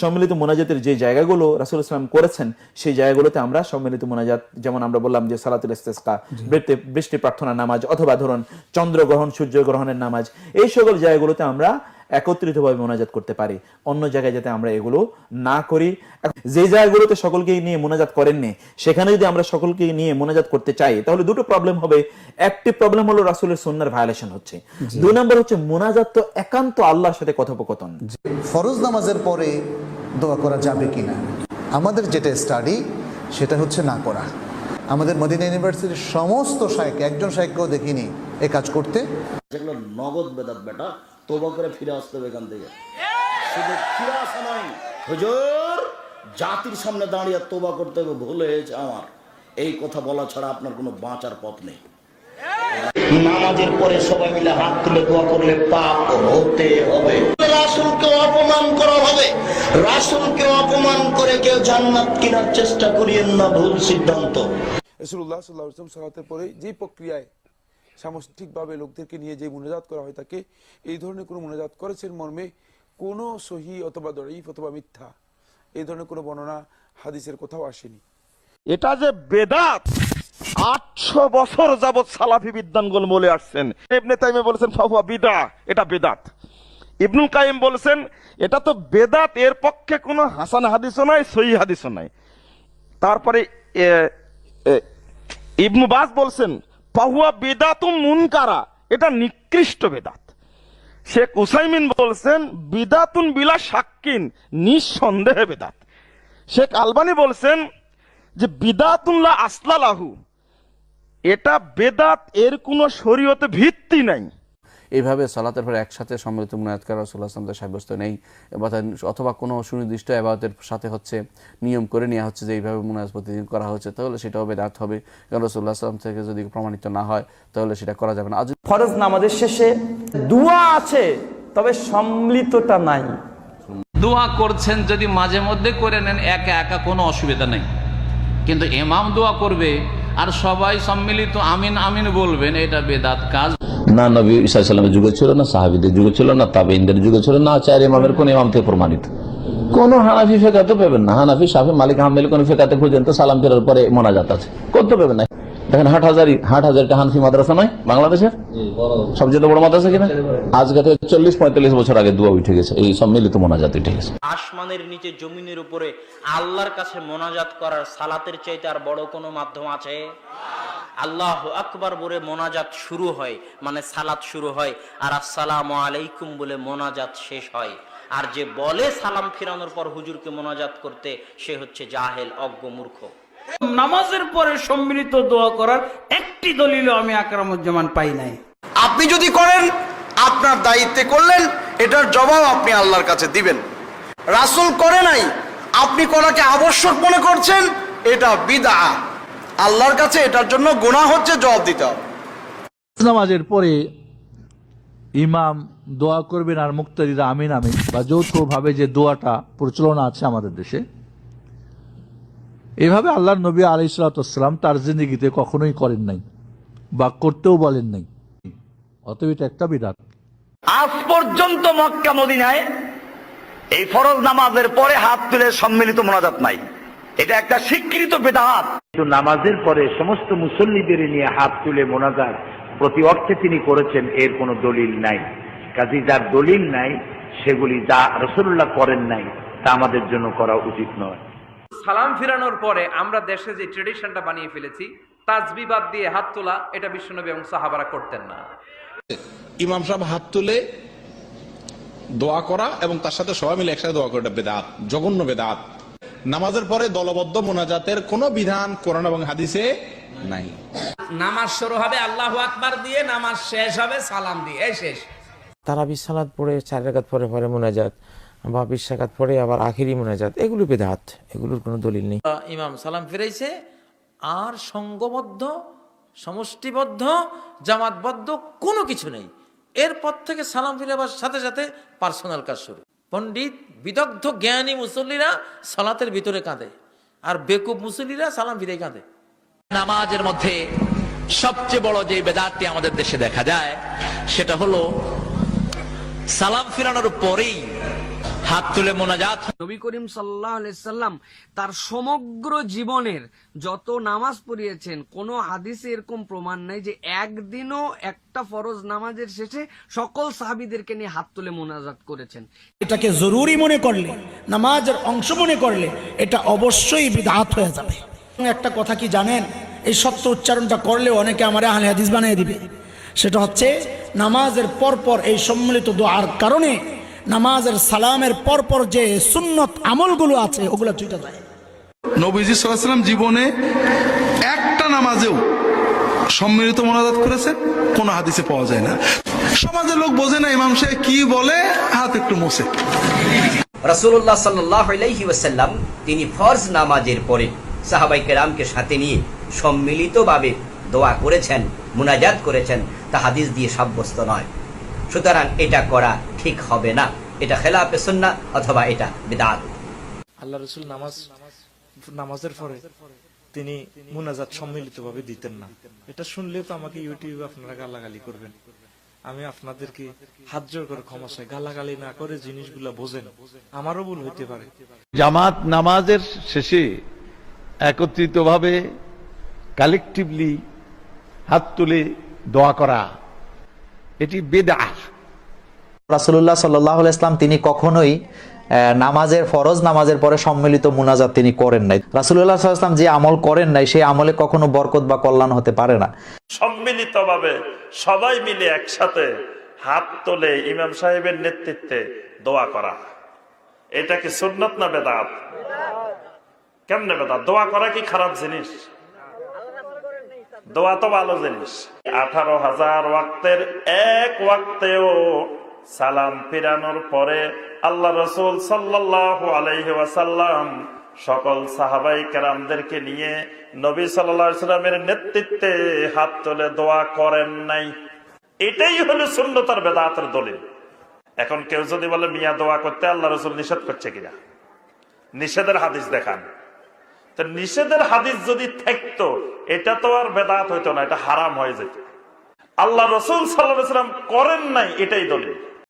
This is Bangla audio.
সম্মিলিত মোনাজাতের যে জায়গাগুলো রাসুল ইসলাম করেছেন সেই জায়গাগুলোতে আমরা সম্মিলিত মোনাজাত যেমন আমরা বললাম যে সালাতুল ইস্তেসকা বৃষ্টি বৃষ্টি প্রার্থনা নামাজ অথবা ধরুন চন্দ্রগ্রহণ সূর্যগ্রহণের নামাজ এই সকল জায়গাগুলোতে আমরা একত্রিতভাবে মোনাজাত করতে পারি। অন্য জায়গায় যাতে আমরা এগুলো না করি। যে জায়গাগুলোতে সকলকে নিয়ে মোনাজাত করেননি সেখানে যদি আমরা সকলকে নিয়ে মোনাজাত করতে চাই তাহলে দুটো প্রবলেম হবে। একটি প্রবলেম হলো রাসুলের সন্ন্যার ভায়োলেশন হচ্ছে। দুই নম্বর হচ্ছে মোনাজাত তো একান্ত আল্লাহর সাথে কথোপকথন। ফরজ নামাজের পরে দোয়া করা যাবে কি না আমাদের যেটা স্টাডি সেটা হচ্ছে না করা। আমাদের মদিনা ইউনিভার্সিটির সমস্ত শায়েক একজন শায়েককেও দেখিনি এ কাজ করতে। যেগুলো নগদ বেদাত বেটা তোবা করে ফিরে আসতে হবে এখান থেকে। শুধু ফিরে আসা নয় হুজুর জাতির সামনে দাঁড়িয়ে তোবা করতে হবে ভুল হয়েছে আমার। এই কথা বলা ছাড়া আপনার কোনো বাঁচার পথ নেই। নামাজের পরে সবাই মিলে হাত তুলে দোয়া করলে পাপ হতে হবে। রাসুলকে অপমান করা হবে রাসুলকে অপমান করে কেউ জান্নাত কেনার চেষ্টা করিয়েন না ভুল সিদ্ধান্ত। রসুল্লাহ সাল্লাহ ইসলাম সালাতের পরে যে প্রক্রিয়ায় সামষ্টিকভাবে লোকদেরকে নিয়ে যে মুনাজাত করা হয় তাকে এই ধরনের কোনো মুনাজাত করেছেন মর্মে কোনো সহি অথবা দরিফ অথবা মিথ্যা এই ধরনের কোনো বর্ণনা হাদিসের কোথাও আসেনি। এটা যে বেদাত! আটশো বছর যাবৎ সালাফি বিদ্যানগুল বলে আসছেন। ইবনে তাইমে বলেছেন ফাহুয়া বিদা এটা বেদাত। ইবনুল কাইম বলছেন, এটা তো বেদাত, এর পক্ষে কোনো হাসান হাদিসও নাই, সহি হাদিসও নাই। তারপরে ইবনু বাস বলছেন, ফাহুয়া বেদাতুম মুনকারা, এটা নিকৃষ্ট বেদাত। শেখ উসাইমিন বলছেন, বিদাতুন বিলা সাক্কিন নিঃসন্দেহে বেদাত। শেখ আলবানি বলছেন যে বিদাতুল্লাহ আসলালাহু, এটা বেদাত, এর কোনো শরীয়তে ভিত্তি নাই। এইভাবে সালাতের পরে একসাথে সম্মিলিত মুনায়াত করা রসুল্লাহ আসলাম সাব্যস্ত নেই। অথবা কোনো সুনির্দিষ্ট আবাদতের সাথে হচ্ছে নিয়ম করে নেওয়া হচ্ছে যে এইভাবে মুনায়াত প্রতিদিন করা হচ্ছে তাহলে সেটাও বেদাত হবে। কারণ রসুল্লাহ আসলাম থেকে যদি প্রমাণিত না হয় তাহলে সেটা করা যাবে না। আজ ফরজ নামাজের শেষে দোয়া আছে তবে সম্মিলিতটা নাই। দোয়া করছেন যদি মাঝে মধ্যে করে নেন একা একা কোনো অসুবিধা নেই। কিন্তু এমাম দোয়া করবে আর সবাই সম্মিলিত আমিন আমিন বলবেন এটা বেদাত কাজ। না নবী ইসাল্লামের যুগে ছিল না সাহাবিদের যুগে ছিল না তাবেইনদের যুগে ছিল না চার ইমামের কোন ইমাম থেকে প্রমাণিত। কোন হানাফি ফেকাতে পাবেন না। হানাফি সাফি মালিক আহমেদ কোন ফেকাতে খুঁজেন তো সালাম ফেরার পরে মোনাজাত আছে। করতে পাবেন না? দেখেন হাট হাজারি হাট হাজারটা হানফি মাদ্রাসা নয় বাংলাদেশের? সবচেয়ে বড় মাদ্রাসা কিনা? আজকে তো চল্লিশ পঁয়তাল্লিশ বছর আগে দোয়া উঠে গেছে। এই সম্মিলিত মোনাজাত উঠে গেছে। আসমানের নিচে জমিনের উপরে আল্লাহর কাছে মোনাজাত করার সালাতের চাইতে আর বড় কোনো মাধ্যম আছে? আল্লাহ আকবার বলে মোনাজাত শুরু হয় মানে সালাত শুরু হয় আর আসসালামু আলাইকুম বলে মোনাজাত শেষ হয়। আর যে বলে সালাম ফিরানোর পর হুজুরকে মোনাজাত করতে সে হচ্ছে জাহেল অজ্ঞ মূর্খ। নামাজের পরে সম্মিলিত দোয়া করার একটি দলিল আমি আকরামুজ্জামান পাই নাই। আপনি যদি করেন আপনার দায়িত্বে করলেন এটার জবাব আপনি আল্লাহর কাছে দিবেন। রাসুল করে নাই আপনি করাকে আবশ্যক মনে করছেন এটা বিদা আল্লাহর কাছে এটার জন্য গুনাহ হচ্ছে জবাব দিতে হবে। নামাজের পরে ইমাম দোয়া করবেন আর মুক্তাদিরা আমিন আমিন বা যৌথভাবে যে দোয়াটা প্রচলন আছে আমাদের দেশে এভাবে আল্লাহর নবী আলি সালাতাম তার জিন্দগিতে কখনোই করেন নাই বা করতেও বলেন নাই। অতএব এটা একটা বিধান। আজ পর্যন্ত মক্কা মদিনায় এই ফরজ নামাজের পরে হাত তুলে সম্মিলিত মোনাজাত নাই। এটা একটা স্বীকৃত বেদাত। কিন্তু নামাজের পরে সমস্ত মুসল্লিদের নিয়ে হাত তুলে মোনাজাত প্রতি অর্থে তিনি করেছেন এর কোনো দলিল নাই। কাজী যার দলিল নাই সেগুলি যা রসুল্লাহ করেন নাই তা আমাদের জন্য করা উচিত নয়। সালাম ফিরানোর পরে আমরা দেশে যে ট্রেডিশনটা বানিয়ে ফেলেছি তাজবিবাদ দিয়ে হাত তোলা এটা বিশ্বনবী এবং সাহাবারা করতেন না। ইমাম সাহেব হাত তুলে দোয়া করা এবং তার সাথে সবাই মিলে একসাথে দোয়া করা বেদাত জঘন্য বেদাত। নামাজের পরে দলবদ্ধ মোনাজাতের কোনো বিধান কোরআন এবং হাদিসে নাই। নামাজ শুরু হবে আল্লাহ আকবার দিয়ে নামাজ শেষ হবে সালাম দিয়ে এই শেষ। তারা বিশালাত পরে চার রেখাত পরে পরে মোনাজাত বা বিশ রেখাত পরে আবার আখিরি মোনাজাত এগুলো বেদাত এগুলোর কোনো দলিল নেই। ইমাম সালাম ফিরাইছে আর সঙ্গবদ্ধ সমষ্টিবদ্ধ জামাতবদ্ধ কোনো কিছু নেই। এরপর থেকে সালাম ফিরাবার সাথে সাথে পার্সোনাল কাজ শুরু। পণ্ডিত, বিদগ্ধ, জ্ঞানী মুসল্লিরা সালাতের ভিতরে কাঁদে। আর বেকুব মুসল্লিরা সালাম ফিরে কাঁদে। নামাজের মধ্যে সবচেয়ে বড় যে বেদাতটি আমাদের দেশে দেখা যায়, সেটা হলো সালাম ফিরানোর পরেই হাত তুলে মোনাজাত নবী করিম সাল্লাহ সাল্লাম তার সমগ্র জীবনের যত নামাজ পড়িয়েছেন কোনো হাদিসে এরকম প্রমাণ নাই যে একদিনও একটা ফরজ নামাজের শেষে সকল সাহাবিদেরকে নিয়ে হাত তুলে মোনাজাত করেছেন। এটাকে জরুরি মনে করলে নামাজের অংশ মনে করলে এটা অবশ্যই বিধাত হয়ে যাবে। একটা কথা কি জানেন? এই সত্য উচ্চারণটা করলে অনেকে আমার আহলে হাদিস বানিয়ে দিবে। সেটা হচ্ছে নামাজের পরপর এই সম্মিলিত দোয়ার কারণে নামাজের সালামের পরপর যে সুন্নত আমলগুলো আছে ওগুলো ছুটে যায় নবীজি সাল্লাম জীবনে একটা নামাজেও সম্মিলিত মোনাজাত করেছেন কোনো হাদিসে পাওয়া যায় না। সমাজের লোক বোঝে না ইমাম সাহেব কি বলে হাত একটু মোছে। রাসূলুল্লাহ সাল্লাল্লাহু আলাইহি ওয়াসাল্লাম তিনি ফরজ নামাজের পরে সাহাবাই কেরামকে সাথে নিয়ে সম্মিলিতভাবে দোয়া করেছেন মুনাজাত করেছেন তা হাদিস দিয়ে সাব্যস্ত নয়। সুতরাং এটা করা ঠিক হবে না। এটা খেলাফে সুন্নাহ অথবা এটা বিদআত আল্লাহ রসুল নামাজ নামাজের পরে তিনি মুনাজাত সম্মিলিত ভাবে দিতেন না। এটা শুনলে তো আমাকে ইউটিউবে আপনারা গালাগালি করবেন। আমি আপনাদেরকে হাত জোর করে ক্ষমা চাই। গালাগালি না করে জিনিসগুলো বোঝেন। আমারও ভুল হইতে পারে। জামাত নামাজের শেষে একত্রিতভাবে কালেকটিভলি হাত তুলে দোয়া করা এটি বেদা রাসুল্লাহ সাল্লাহ ইসলাম তিনি কখনোই নামাজের ফরজ নামাজের পরে সম্মিলিত মুনাজাত তিনি করেন নাই। রাসুল্লাহ ইসলাম যে আমল করেন নাই, সেই আমলে কখনো বরকত বা কল্যাণ হতে পারে না। সম্মিলিত ভাবে সবাই মিলে একসাথে হাত তোলে ইমাম সাহেবের নেতৃত্বে দোয়া করা। এটা কি সুন্নত না বেদাত? কেমনে বেদাত? দোয়া করা কি খারাপ জিনিস? দোয়া তো ভালো জিনিস। আঠারো হাজার ওয়াক্তের এক ওয়াক্তেও সালাম ফিরানোর পরে আল্লাহ রসুল সাল্লাহ ওয়াসাল্লাম সকল সাহাবাই কেরামদেরকে নিয়ে নবী সাল্লামের নেতৃত্বে হাত তুলে দোয়া করেন নাই। এটাই হলো সুন্নতার বেদাতের দলিল। এখন কেউ যদি বলে, মিয়া, দোয়া করতে আল্লাহ রসুল নিষেধ করছে কিনা? নিষেধের হাদিস দেখান। তো নিষেধের হাদিস যদি থাকতো, এটা তো আর বেদাত হইতো না, এটা হারাম হয়ে যেত। আল্লাহ রসুল সাল্লাহ সাল্লাম করেন নাই এটাই দলিল।